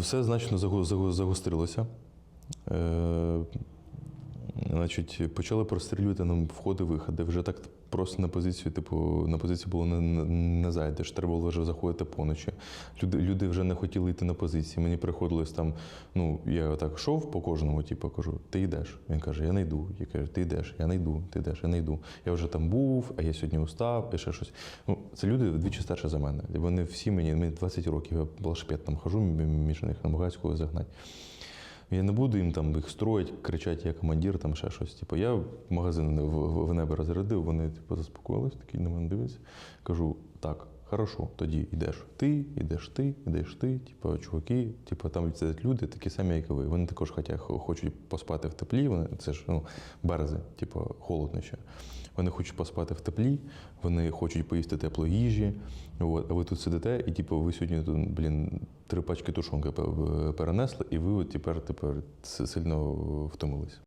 все значно загострилося. Значить, почали прострілювати нам входи-виходи. Вже так просто на позицію, типу, на позицію було не, не, зайдеш. Треба було вже заходити поночі. Люди, люди вже не хотіли йти на позиції. Мені приходилось там, ну, я так йшов по кожному, типу, кажу, ти йдеш. Він каже, я не йду. Я кажу, ти йдеш, я не йду, ти йдеш, я не йду. Я вже там був, а я сьогодні устав, і ще щось. Ну, це люди вдвічі старше за мене. Вони всі мені, мені 20 років, я велосипед там хожу між них, намагаюсь когось загнати. Я не буду їм там їх строїть, кричати, я командир, там ще щось. Типу, я магазин в, в, в небо розрядив, вони типу, заспокоїлись, такі на мене дивляться. Кажу, так, хорошо, тоді йдеш ти, йдеш ти, йдеш ти, типу, чуваки, типу, там сидять люди, такі самі, як і ви. Вони також хотять, хочуть поспати в теплі, вони, це ж ну, берези, типу, холодно ще. Вони хочуть поспати в теплі, вони хочуть поїсти тепло їжі. От, а ви тут сидите, і типу, ви сьогодні тут, блін, три пачки тушонки перенесли, і ви от тепер, тепер сильно втомились.